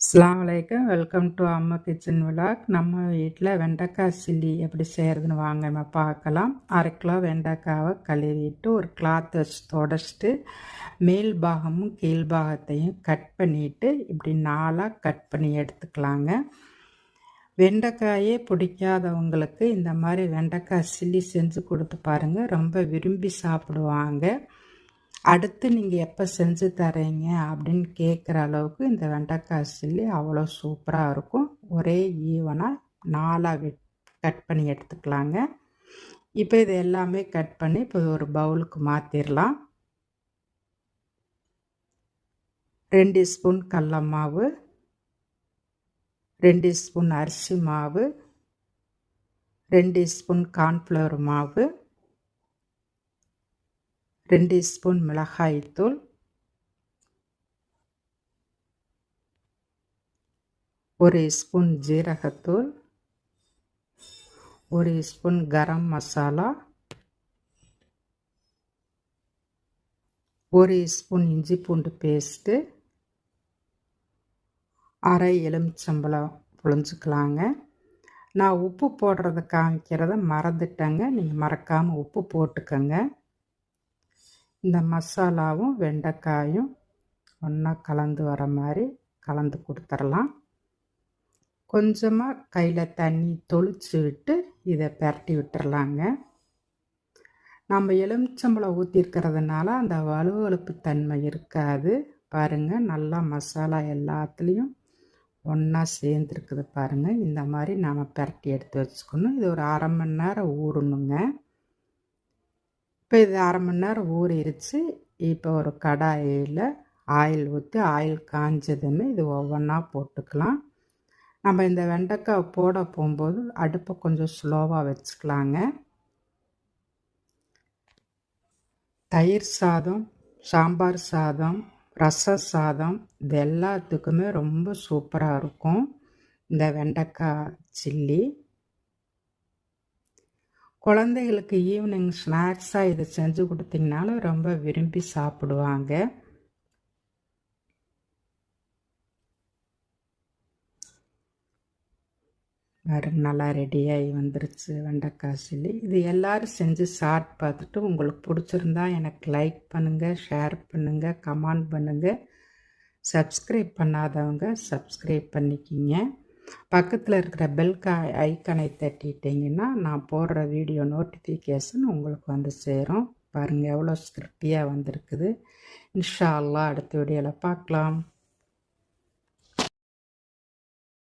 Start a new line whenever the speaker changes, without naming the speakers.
அஸ்ஸலாமு அலைக்கும். Welcome to Amma kitchen vlog நம்ம வீட்டில் வெண்டைக்காய் சில்லி எப்படி செய்கிறதுன்னு வாங்க. நம்ம பார்க்கலாம். அரை கிலோ வெண்டைக்காவை கழுவிட்டு ஒரு கிளாத் வச்சு தொடச்சிட்டு மேல் பாகமும் கீழ் பாகத்தையும் கட் பண்ணிவிட்டு இப்படி நாலாக கட் பண்ணி எடுத்துக்கலாங்க. வெண்டைக்காயே பிடிக்காதவங்களுக்கு இந்த மாதிரி வெண்டைக்காய் சில்லி செஞ்சு கொடுத்து பாருங்கள் ரொம்ப விரும்பி சாப்பிடுவாங்க. அடுத்து நீங்கள் எப்போ செஞ்சு தரீங்க அப்படின்னு கேட்குற அளவுக்கு இந்த வெண்டைக்காய் சில்லி அவ்வளோ சூப்பராக இருக்கும். ஒரே ஈவனாக நாலாக கட் பண்ணி எடுத்துக்கலாங்க. இப்போ இது எல்லாமே கட் பண்ணி இப்போ ஒரு பவுலுக்கு மாற்றிடலாம் ரெண்டு ஸ்பூன் கடல மாவு ரெண்டு ஸ்பூன் அரிசி மாவு ரெண்டு ஸ்பூன் கார்ன்ஃப்ளவர் மாவு ரெண்டு ஸ்பூன் மிளகாய்த்தூள் ஒரு ஸ்பூன் ஜீரகத்தூள். ஒரு ஸ்பூன் கரம் மசாலா. ஒரு ஸ்பூன் இஞ்சி பூண்டு பேஸ்ட்டு. அரை எலுமிச்சம்பழம் புழிஞ்சிக்கலாங்க. நான் உப்பு போடுறத காமிக்கிறத மறந்துட்டேங்க. நீங்கள் மறக்காமல் உப்பு போட்டுக்கோங்க. இந்த மசாலாவும் வெண்டைக்காயும் ஒன்றா கலந்து வர மாதிரி கலந்து கொடுத்துடலாம். கொஞ்சமாக கையில் தண்ணி தொளிச்சு விட்டு இதை பரட்டி விட்டுறலாங்க. நம்ம எலுமிச்சம்பழம் ஊற்றிருக்கிறதுனால அந்த வலுவழுப்பு தன்மை இருக்காது. பாருங்கள் நல்லா மசாலா எல்லாத்துலேயும் ஒன்றா சேர்ந்துருக்குது பாருங்கள் இந்த மாதிரி நாம் பரட்டி எடுத்து வச்சுக்கணும். இது ஒரு அரை மணி நேரம் ஊறணுங்க. இப்போ இது அரை மணி நேரம் ஊறிடுச்சு இப்போ ஒரு கடாயில் ஆயில் ஊற்றி ஆயில் காஞ்சதுமே இது ஒவ்வொன்றா போட்டுக்கலாம். நம்ம இந்த வெண்டைக்காய் போட போகும்போது அடுப்பை கொஞ்சம் ஸ்லோவாக வச்சுக்கலாங்க. தயிர் சாதம் சாம்பார் சாதம் ரச சாதம் இது எல்லாத்துக்குமே ரொம்ப சூப்பராக இருக்கும். இந்த வெண்டைக்காய் சில்லி. குழந்தைகளுக்கு ஈவினிங் ஸ்நாக்ஸாக இதை செஞ்சு கொடுத்தீங்கனாலும் ரொம்ப விரும்பி சாப்பிடுவாங்க. நல்லா ரெடியாகி வந்துருச்சு வெண்டைக்காய் சில்லி. இது எல்லோரும் செஞ்சு சாப்பிட்டு பார்த்துட்டு உங்களுக்கு பிடிச்சிருந்தா எனக்கு லைக் பண்ணுங்கள் ஷேர் பண்ணுங்கள் கமெண்ட் பண்ணுங்கள் சப்ஸ்கிரைப் பண்ணாதவங்க சப்ஸ்கிரைப் பண்ணிக்கிங்க. பக்கத்தில் இருக்கிற பெல் கா ஐக்கனை தட்டிட்டிங்கன்னா நான் போடுற வீடியோ நோட்டிஃபிகேஷன் உங்களுக்கு வந்து சேரும். பாருங்கள் எவ்வளோ திருப்தியாக வந்திருக்குது. இன்ஷா அல்லா அடுத்த வீடியோவில் பார்க்கலாம்.